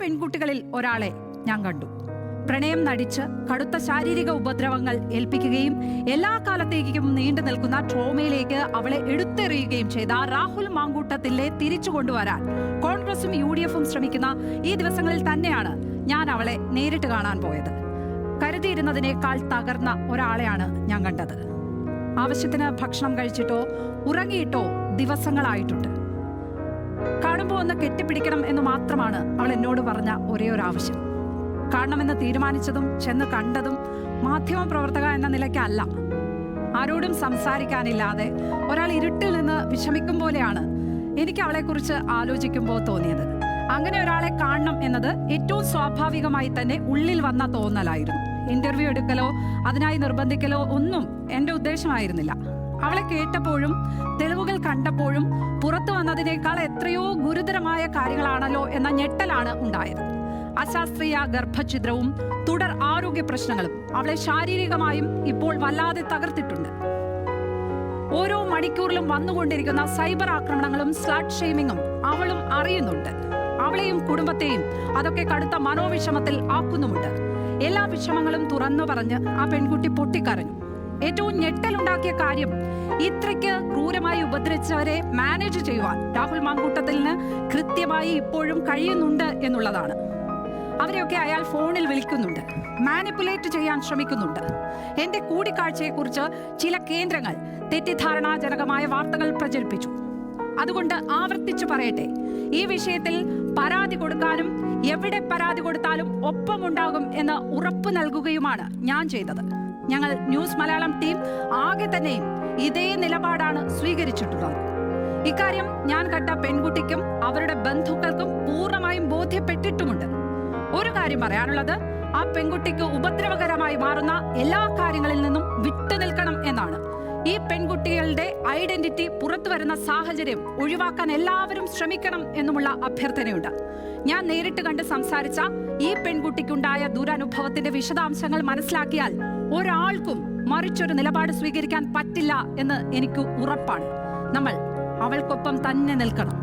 പെൺകുട്ടികളിൽ ഒരാളെ ഞാൻ കണ്ടു. പ്രണയം നടിച്ച് കടുത്ത ശാരീരിക ഉപദ്രവങ്ങൾ ഏൽപ്പിക്കുകയും എല്ലാ കാലത്തേക്കും നീണ്ടു നിൽക്കുന്ന ട്രോമയിലേക്ക് അവളെ എടുത്തെറിയുകയും ചെയ്ത രാഹുൽ മാങ്കൂട്ടത്തിലെ തിരിച്ചു കൊണ്ടുവരാൻ കോൺഗ്രസും യു ഡി എഫും ശ്രമിക്കുന്ന ഈ ദിവസങ്ങളിൽ തന്നെയാണ് ഞാൻ അവളെ നേരിട്ട് കാണാൻ പോയത്. കരുതിയിരുന്നതിനേക്കാൾ തകർന്ന ഒരാളെയാണ് ഞാൻ കണ്ടത്. ആവശ്യത്തിന് ഭക്ഷണം കഴിച്ചിട്ടോ ഉറങ്ങിയിട്ടോ ദിവസങ്ങളായിട്ടുണ്ട്. ഒന്ന് കെട്ടിപ്പിടിക്കണം എന്ന് മാത്രമാണ് അവൾ എന്നോട് പറഞ്ഞ ഒരേ ഒരു ആവശ്യം. കാണണമെന്ന് തീരുമാനിച്ചതും ചെന്ന് കണ്ടതും മാധ്യമ പ്രവർത്തക എന്ന നിലയ്ക്കല്ല. ആരോടും സംസാരിക്കാനില്ലാതെ ഒരാൾ ഇരുട്ടിൽ നിന്ന് വിഷമിക്കും പോലെയാണ് എനിക്ക് അവളെക്കുറിച്ച് ആലോചിക്കുമ്പോൾ തോന്നിയത്. അങ്ങനെ ഒരാളെ കാണണം എന്നത് ഏറ്റവും സ്വാഭാവികമായി തന്നെ ഉള്ളിൽ വന്ന തോന്നലായിരുന്നു. ഇന്റർവ്യൂ എടുക്കലോ അതിനായി നിർബന്ധിക്കലോ ഒന്നും എന്റെ ഉദ്ദേശമായിരുന്നില്ല. അവളെ കേട്ടപ്പോഴും തെളിവുകൾ കണ്ടപ്പോഴും പുറത്തു വന്നതിനേക്കാൾ എത്രയോ ഗുരുതരമായ കാര്യങ്ങളാണല്ലോ എന്ന ഞെട്ടലാണ് ഉണ്ടായത്. അശാസ്ത്രീയ ഗർഭഛിദ്രവും തുടർ ആരോഗ്യ പ്രശ്നങ്ങളും അവളെ ശാരീരികമായും ഇപ്പോൾ വല്ലാതെ തകർത്തിട്ടുണ്ട്. ഓരോ മണിക്കൂറിലും വന്നുകൊണ്ടിരിക്കുന്ന സൈബർ ആക്രമണങ്ങളും സ്ലഡ് ഷെയ്മിങ്ങും അവളും അറിയുന്നുണ്ട്. അവളെയും കുടുംബത്തെയും അതൊക്കെ കടുത്ത മനോവിഷമത്തിൽ ആക്കുന്നുമുണ്ട്. എല്ലാ വിഷമങ്ങളും തുറന്നു പറഞ്ഞ് ആ പെൺകുട്ടി പൊട്ടിക്കരഞ്ഞു. ഏറ്റവും ഞെട്ടലുണ്ടാക്കിയ കാര്യം ഇത്രയ്ക്ക് ക്രൂരമായി ഉപദ്രവിച്ചവരെ മാനേജ് ചെയ്യുവാൻ രാഹുൽ മാങ്കൂട്ടത്തിന് കൃത്യമായി ഇപ്പോഴും കഴിയുന്നുണ്ട് എന്നുള്ളതാണ്. അവരെയൊക്കെ അയാൾ ഫോണിൽ വിളിക്കുന്നുണ്ട്. മാനിപ്പുലേറ്റ് ചെയ്യാൻ ശ്രമിക്കുന്നുണ്ട്. എന്റെ കൂടിക്കാഴ്ചയെക്കുറിച്ച് ചില കേന്ദ്രങ്ങൾ തെറ്റിദ്ധാരണാജനകമായ വാർത്തകൾ പ്രചരിപ്പിച്ചു. അതുകൊണ്ട് ആവർത്തിച്ചു പറയട്ടെ ഈ വിഷയത്തിൽ പരാതി കൊടുക്കാനും എവിടെ പരാതി കൊടുത്താലും ഒപ്പമുണ്ടാകും എന്ന് ഉറപ്പു നൽകുകയുമാണ് ഞാൻ ചെയ്തത്. ഞങ്ങൾ ന്യൂസ് മലയാളം ടീം ആകെ തന്നെ ഇതേ നിലപാടാണ് സ്വീകരിച്ചിട്ടുള്ളത്. ഇക്കാര്യം ഞാൻ കണ്ട പെൺകുട്ടിക്കും അവരുടെ ബന്ധുക്കൾക്കും പൂർണമായും ബോധ്യപ്പെട്ടിട്ടുമുണ്ട്. ഒരു കാര്യം പറയാനുള്ളത് ആ പെൺകുട്ടിക്ക് ഉപദ്രവകരമായി മാറുന്ന എല്ലാ കാര്യങ്ങളിൽ നിന്നും വിട്ടുനിൽക്കണം എന്നാണ്. ഈ പെൺകുട്ടികളുടെ ഐഡന്റിറ്റി പുറത്തു വരുന്ന സാഹചര്യം ഒഴിവാക്കാൻ എല്ലാവരും ശ്രമിക്കണം എന്നുമുള്ള അഭ്യർത്ഥനയുണ്ട്. ഞാൻ നേരിട്ട് കണ്ട് സംസാരിച്ച ഈ പെൺകുട്ടിക്കുണ്ടായ ദുരനുഭവത്തിന്റെ വിശദാംശങ്ങൾ മനസ്സിലാക്കിയാൽ ഒരാൾക്കും മറിച്ചൊരു നിലപാട് സ്വീകരിക്കാൻ പറ്റില്ല എന്ന് എനിക്ക് ഉറപ്പാണ്. നമ്മൾ അവൾക്കൊപ്പം തന്നെ നിൽക്കണം.